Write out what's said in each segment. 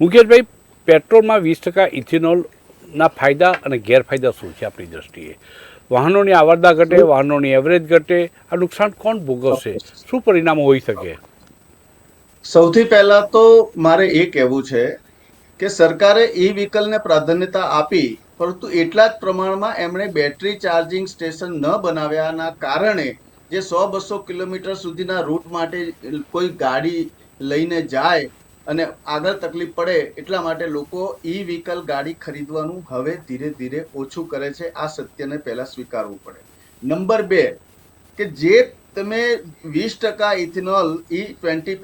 મુકેશભાઈ પેટ્રોલમાં વીસ ટકા ઇથેનોલના ફાયદા અને ગેરફાયદા શું છે આપણી દ્રષ્ટિએ? વાહનોની આવરદા ઘટે વાહનોની એવરેજ ઘટે આ નુકસાન કોણ ભોગવશે? શું પરિણામો હોઈ શકે? સૌથી પહેલા તો મારે એ કહેવું છે કે સરકારે ઈ વ્હીકલને પ્રાધાન્યતા આપી પરંતુ એટલા જ પ્રમાણમાં એમણે બેટરી ચાર્જિંગ સ્ટેશન ન બનાવ્યાના કારણે જે સો બસો કિલોમીટર સુધીના રૂટ માટે કોઈ ગાડી લઈને જાય અને આગળ તકલીફ પડે એટલા માટે લોકો ઈ વ્હીકલ ગાડી ખરીદવાનું હવે ધીરે ધીરે ઓછું કરે છે. આ સત્યને પહેલા સ્વીકારવું પડે. નંબર બે, કે જે તમે વીસ ટકા ઇથેનોલ ઈ ટ્વેન્ટી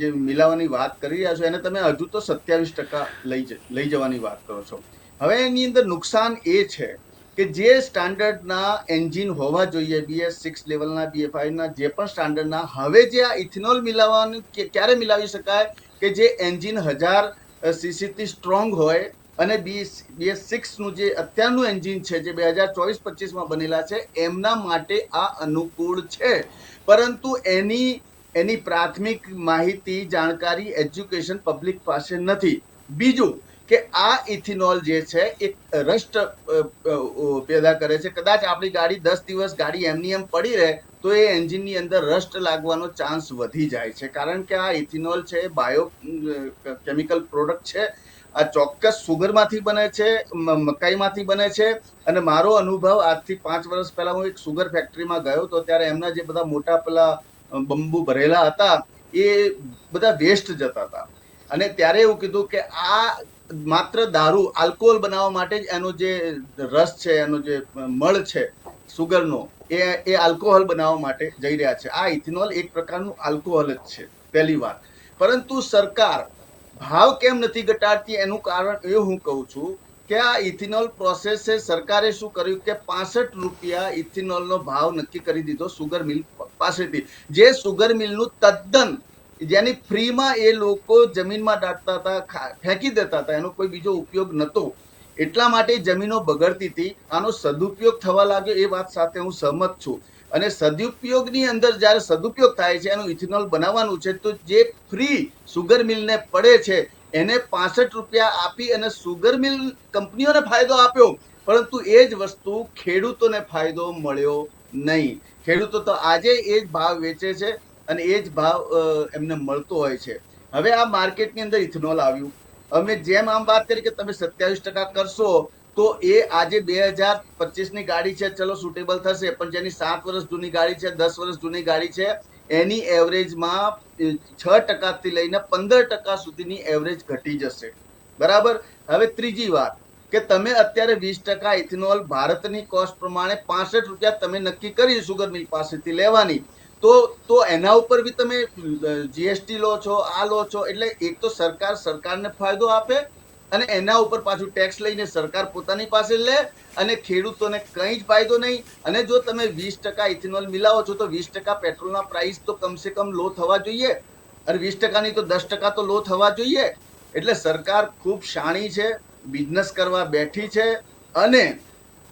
જે મિલાવવાની વાત કરી રહ્યા છો, એને તમે હજુ તો સત્યાવીસ ટકા લઈ લઈ જવાની વાત કરો છો. હવે એની અંદર નુકસાન એ છે કે જે સ્ટાન્ડર્ડના એન્જિન હોવા જોઈએ બીએસ સિક્સ લેવલના બીએ ના જે પણ સ્ટાન્ડર્ડના, હવે જે આ ઇથેનોલ મિલાવવાનું ક્યારે મિલાવી શકાય? કે જે એન્જિન હજાર સીસીથી સ્ટ્રોંગ હોય અને બી બીએસ સિક્સનું જે અત્યારનું એન્જિન છે, જે બે હજાર ચોવીસ પચીસમાં બનેલા છે, એમના માટે આ અનુકૂળ છે. પરંતુ એની એની પ્રાથમિક માહિતી, જાણકારી, એજ્યુકેશન પબ્લિક પાસે નથી. બીજું કે આ ઇથિનોલ જે છે, એ રસ્ટ પેદા કરે છે. કદાચ આપણી ગાડી દસ દિવસ ગાડી એમની એમ પડી રહે તો એ એન્જિનની અંદર રસ્ટ લાગવાનો ચાન્સ વધી જાય છે. કારણ કે આ ઇથિનોલ છે એ બાયો કેમિકલ પ્રોડક્ટ છે. આ ચોક્કસ સુગરમાંથી બને છે મકાઈમાંથી બને છે. અને મારો અનુભવ આજથી પાંચ વર્ષ પહેલાં હું એક સુગર ફેક્ટરીમાં ગયો તો ત્યારે એમના જે બધા મોટા પેલા બંબુ ભરેલા હતા, એ બધા વેસ્ટ જતા હતા. અને ત્યારે એવું કીધું કે આ માત્ર દારૂ, આલ્કોહોલ બનાવવા માટે જ એનો જે રસ છે, એનો જે મળ છે સુગરનો, એ એ આલ્કોહોલ બનાવવા માટે જઈ રહ્યા છે. આ ઇથેનોલ એક પ્રકારનું આલ્કોહોલ જ છે, પહેલી વાત. પરંતુ સરકાર ભાવ કેમ નથી ઘટાડતી એનું કારણ એ હું કહું છું કે આ ઇથિનોલ પ્રોસેસે સરકારે શું કર્યું કે પાસઠ રૂપિયા ઇથિનોલનો ભાવ નક્કી કરી દીધો સુગર મિલ પાસેથી. જે સુગર મિલનું તદ્દન, જેની ફ્રીમાં એ લોકો જમીનમાં દાટતા હતા ફેંકી દેતા હતા, એનો કોઈ બીજો ઉપયોગ નહોતો. એટલા માટે જમીનો બગડતી હતી. આનો સદુપયોગ થવા લાગ્યો એ વાત સાથે હું સહમત છું. અને સદુપયોગની અંદર જ્યારે સદુપયોગ થાય છે, એનું ઇથેનોલ બનાવવાનું છે, તો જે ફ્રી સુગર મિલને પડે છે, એને પાસઠ રૂપિયા આપી અને સુગર મિલ કંપનીઓને ફાયદો આપ્યો. પરંતુ એ જ વસ્તુ ખેડૂતોને ફાયદો મળ્યો નહીં. ખેડૂતો તો આજે એ જ ભાવ વેચે છે અને એ જ ભાવ એમને મળતો હોય છે. હવે આ માર્કેટની અંદર ઇથેનોલ આવ્યું. અમે જેમ આમ વાત કરી કે તમે સત્યાવીસ ટકા કરશો, તો એ આજે બે હજાર પચીસની ગાડી છે, ચલો સુટેબલ થશે, પણ જેની સાત વર્ષ જૂની ગાડી છે, દસ વર્ષ જૂની ગાડી છે, એની એવરેજમાં છ ટકાથી લઈને પંદર ટકા સુધીની એવરેજ ઘટી જશે. બરાબર? હવે ત્રીજી વાત, કે તમે અત્યારે વીસ ટકા ઇથેનોલ ભારતની કોસ્ટ પ્રમાણે પાસઠ રૂપિયા તમે નક્કી કરી સુગર મિલ પાસેથી લેવાની તો તો એના ઉપર બી તમે જીએસટી લો છો, આ લો છો, એટલે એક તો સરકાર સરકારને ફાયદો આપે અને એના ઉપર પાછું ટેક્સ લઈને સરકાર પોતાની પાસે લે અને ખેડૂતોને કંઈ જ ફાયદો નહીં. અને જો તમે વીસ ટકા ઇથેનોલ મિલાવો છો, તો વીસ ટકા પેટ્રોલના પ્રાઇસ તો કમસે કમ લો થવા જોઈએ. અને વીસ ટકાની તો દસ ટકા તો લો થવા જોઈએ. એટલે સરકાર ખૂબ શાણી છે બિઝનેસ કરવા બેઠી છે અને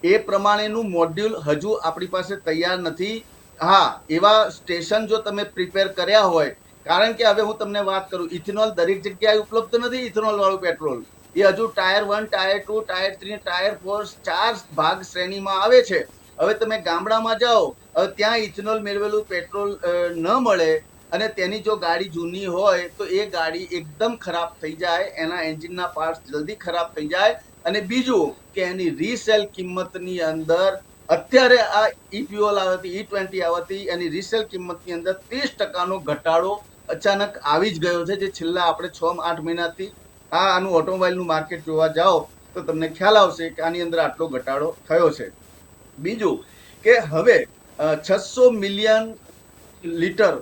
એ પ્રમાણેનું મોડ્યુલ હજુ આપણી પાસે તૈયાર નથી. હા, એવા સ્ટેશન જો તમે પ્રિપેર કર્યા હોય, કારણ કે હવે હું તમને વાત કરું, ઇથેનોલ દરેક જગ્યાએ ઉપલબ્ધ નથી ઇથેનોલ વાળું પેટ્રોલ. એ હજુ tier one, tier two, tier three, tier four, ચાર ભાગ શ્રેણીમાં આવે છે. હવે તમે ગામડામાં જાઓ, હવે ત્યાં ઇથેનોલ મેળવેલું પેટ્રોલ ન મળે અને તેની જો ગાડી જૂની હોય, તો એ ગાડી એકદમ ખરાબ થઈ જાય, એના એન્જિનના પાર્ટ્સ જલ્દી ખરાબ થઈ જાય. અને બીજું, કે એની રીસેલ કિંમતની અંદર અત્યારે આ ઈ ફ્યુઅલ આવતી ઈ ટ્વેન્ટી આવતી એની રીસેલ કિંમતની અંદર ત્રીસ ટકાનો ઘટાડો અચાનક આવી જ ગયો છે, જે છેલ્લા આપણે છ, આઠ મહિનાથી આ આનું ઓટોમોબાઈલનું માર્કેટ જોવા જાઓ, તો તમને ખ્યાલ આવશે કે આની અંદર આટલો ઘટાડો થયો છે. બીજું કે હવે છસો મિલિયન લીટર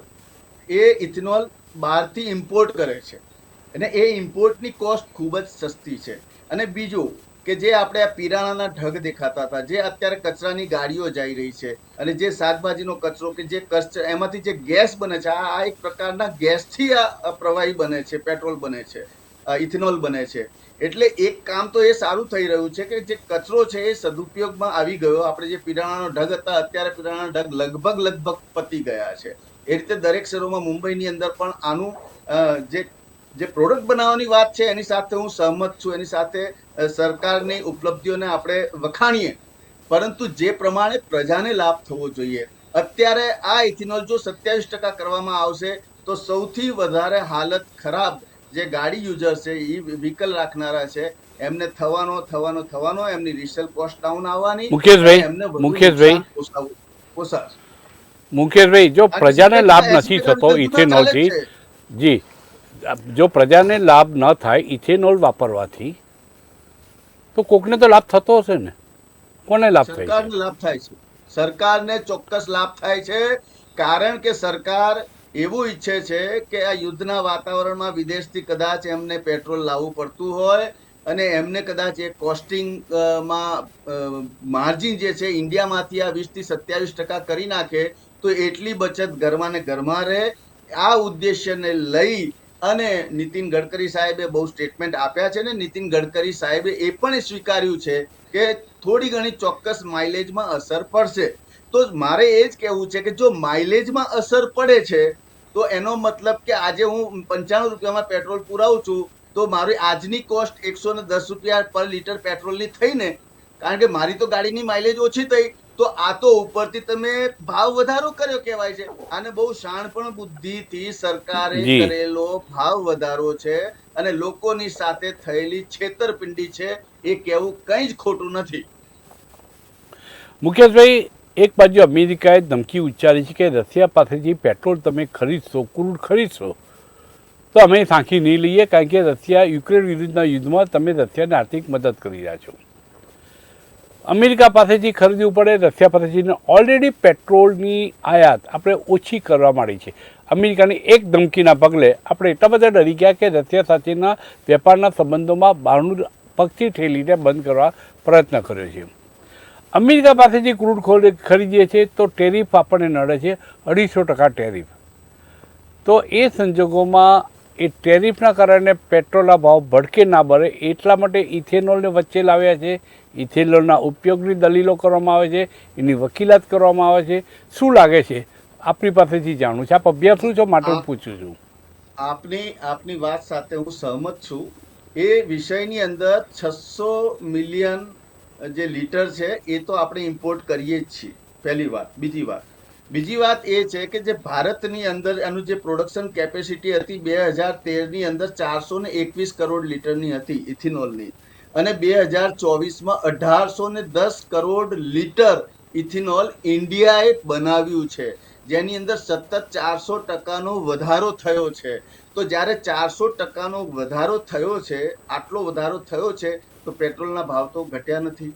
એ ઇથેનોલ બહારથી ઇમ્પોર્ટ કરે છે. અને એ ઇમ્પોર્ટની કોસ્ટ ખૂબ જ સસ્તી છે. અને બીજું કે જે આપણે આ પીરાણાના ઢગ દેખાતા હતા, જે અત્યારે કચરાની ગાડીઓ જઈ રહી છે અને જે શાકભાજીનો કચરો કે જે કચરો એમાંથી જે ગેસ બને છે, આ એક પ્રકારના ગેસથી આ પ્રવાહી બને છે, પેટ્રોલ બને છે ઇથેનોલ બને છે. એટલે એક કામ તો એ સારું થઈ રહ્યું છે કે જે કચરો છે એ સદુપયોગમાં આવી ગયો. આપણે જે પીરાણાનો ઢગ હતા, અત્યારે પીરાણાના ઢગ લગભગ લગભગ પતી ગયા છે. એ રીતે દરેક શહેરોમાં મુંબઈની અંદર પણ આનું જે જે પ્રોડક્ટ બનાવવાની વાત છે એની સાથે હું સહમત છું. એની સાથે સરકારની ઉપલબ્ધિઓને આપણે વખાણીએ. પરંતુ જે પ્રમાણે પ્રજાને લાભ થવો જોઈએ. અત્યારે આ ઇથિનોલ જો સત્યાવીસ ટકા કરવામાં આવશે તો સૌથી વધારે હાલત ખરાબ જે ગાડી યુઝર છે એ વ્હીકલ રાખનારા છે એમને થવાનો થવાનો થવાનો એમની રિસેલ કોસ્ટ ડાઉન આવવાની મુકેશભાઈ, મુકેશભાઈ. નુકસાન મુકેશભાઈ જો પ્રજાને લાભ નથી થતો ઇથેનોલથી જ. જી પ્રજાને લાભ ન થાય ઇથેનોલ વાપરવાથી, તો કોકને તો લાભ થતો હશે ને? કોને લાભ થાય સરકારને લાભ થાય છે. સરકારને ચોક્કસ લાભ થાય છે, કારણ કે સરકાર એવું ઈચ્છે છે કે આ યુદ્ધના વાતાવરણમાં વિદેશથી કદાચ એમને પેટ્રોલ લાવવું પડતું હોય અને એમને કદાચ એ કોસ્ટિંગમાં માર્જિન જે છે ઇન્ડિયામાંથી આ વીસથી સત્યાવીસ ટકા કરી નાખે, તો એટલી બચત ઘરમાં ને ઘરમાં રહે. આ ઉદ્દેશ્યને લઈ અને નીતિન ગડકરી સાહેબે બહુ સ્ટેટમેન્ટ આપ્યા છે ને નીતિન ગડકરી સાહેબે એ પણ સ્વીકાર્યું છે કે થોડી ઘણી ચોક્કસ માઇલેજમાં અસર પડશે. તો મારે એ જ કહેવું છે કે જો માઇલેજમાં અસર પડે છે, તો એનો મતલબ કે આજે હું પંચાણું રૂપિયામાં પેટ્રોલ પુરાવું છું, તો મારી આજની કોસ્ટ એકસો ને દસ રૂપિયા પર લીટર પેટ્રોલની થઈને, કારણ કે મારી તો ગાડીની માઇલેજ ઓછી થઈ તો આ તો ઉપરથી તમે ભાવ વધારો કર્યો કહેવાય છે. આને બહુ શાણપણ બુદ્ધિથી સરકારે કરેલો ભાવ વધારો છે અને લોકોની સાથે થયેલી છેતરપિંડી છે એ કહેવું કંઈ જ ખોટું નથી. મુકેશભાઈ એક બાજુ અમેરિકાએ ધમકી ઉચ્ચારી છે કે રશિયા પાસેથી પેટ્રોલ તમે ખરીદશો ક્રૂડ ખરીદશો તો અમે સાંખી નહીં લઈએ કારણ કે રશિયા યુક્રેન વિરુદ્ધના યુદ્ધમાં તમે રશિયાને આર્થિક મદદ કરી રહ્યા છો. અમેરિકા પાસેથી ખરીદવું પડે રશિયા પાસેથી ઓલરેડી પેટ્રોલની આયાત આપણે ઓછી કરવા માંડી છે. અમેરિકાની એક ધમકીના પગલે આપણે એટલા બધા ડરી ગયા કે રશિયા સાથેના વેપારના સંબંધોમાં બહારનું પગથી ઠેલીને બંધ કરવા પ્રયત્ન કર્યો છે. અમેરિકા પાસેથી ક્રૂડ ખોરી- ખરીદીએ છીએ તો ટેરિફ આપણને નડે છે અઢીસો ટકા ટેરિફ. તો એ સંજોગોમાં એ ટેરિફના કારણે પેટ્રોલના ભાવ ભડકે ના ભરે એટલા માટે ઇથેનોલને વચ્ચે લાવ્યા છે. ઇથેનોલના ઉપયોગની દલીલો કરવામાં આવે છે એની વકીલાત કરવામાં આવે છે. શું લાગે છે? આપણી પાસેથી જાણવું છે. આપ અભ્યાસુ છો માટે હું પૂછું છું. આપની આપની વાત સાથે હું સહમત છું. એ વિષયની અંદર છસો મિલિયન જે લીટર છે એ તો આપણે ઇમ્પોર્ટ કરીએ જ છીએ. પહેલી વાત. બીજી વાત. બીજી વાત એ છે કે જે ભારતની અંદર એનું જે પ્રોડક્શન કેપેસિટી હતી બે હજાર તેરની અંદર ચારસો ને એકવીસ કરોડ લીટરની હતી ઇથિનોલની. અને બે હજાર ચોવીસમાં અઢારસો ને દસ કરોડ લીટર ઇથિનોલ ઇન્ડિયાએ બનાવ્યું છે. જેની અંદર સતત ચારસો ટકાનો વધારો થયો છે. તો જ્યારે ચારસો ટકાનો વધારો થયો છે, આટલો વધારો થયો છે, તો પેટ્રોલના ભાવ તો ઘટ્યા નથી.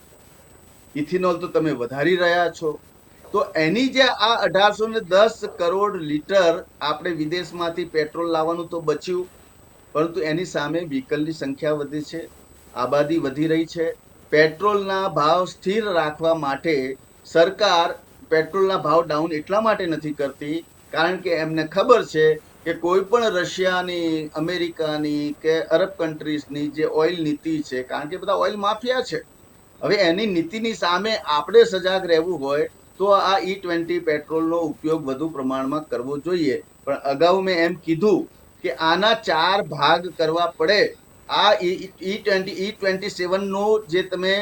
ઇથિનોલ તો તમે વધારી રહ્યા છો. તો એની જે આ અઢારસો ને દસ કરોડ લીટર આપણે વિદેશમાંથી પેટ્રોલ લાવવાનું તો બચ્યું, પરંતુ એની સામે વ્હીકલની સંખ્યા વધી છે, આબાદી વધી રહી છે. પેટ્રોલના ભાવ સ્થિર રાખવા માટે સરકાર પેટ્રોલના ભાવ ડાઉન એટલા માટે નથી કરતી, કારણ કે એમને ખબર છે કે કોઈ પણ રશિયાની, અમેરિકાની કે અરબ કન્ટ્રીઝની જે ઓઇલ નીતિ છે, કારણ કે બધા ઓઇલ માફિયા છે. હવે એની નીતિની સામે આપણે સજાગ રહેવું હોય તો આ ઈ ટ્વેન્ટી પેટ્રોલનો ઉપયોગ વધુ પ્રમાણમાં કરવો જોઈએ. પણ અગાઉ મેં એમ કીધું કે આના ચાર ભાગ કરવા પડે. આ ઈ ટ્વેન્ટી ઈ ટ્વેન્ટી સેવનનો જે તમે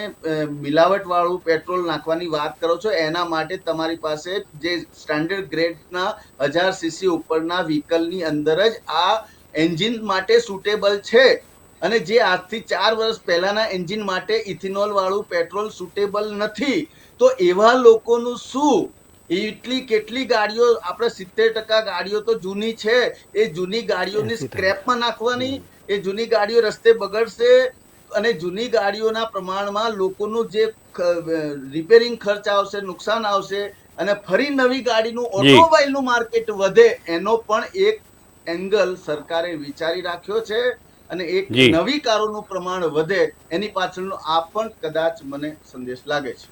મિલાવટવાળું પેટ્રોલ નાખવાની વાત કરો છો, એના માટે તમારી પાસે જે સ્ટાન્ડર્ડ ગ્રેડના હજાર સીસી ઉપરના વ્હીકલની અંદર જ આ એન્જિન માટે સુટેબલ છે. અને જે આજથી ચાર વર્ષ પહેલાના એન્જિન માટે ઇથિનોલ વાળું પેટ્રોલ સુટેબલ નથી. તો એવા લોકોનું શું એટલી કેટલી ગાડીઓ આપણે સિત્તેર ટકા ગાડીઓ તો જૂની છે એ જૂની ગાડીઓની સ્ક્રેપમાં નાખવાની એ જૂની ગાડીઓ રસ્તે બગડશે અને જૂની ગાડીઓના પ્રમાણમાં લોકોનું જે રિપેરિંગ ખર્ચ આવશે નુકસાન આવશે અને ફરી નવી ગાડીનું. ઓટોમોબાઈલનું માર્કેટ વધે એનો પણ એક એંગલ સરકારે વિચારી રાખ્યો છે અને એક. નવી કારોનું પ્રમાણ વધે એની પાછળનો આ પણ કદાચ મને સંદેશ લાગે છે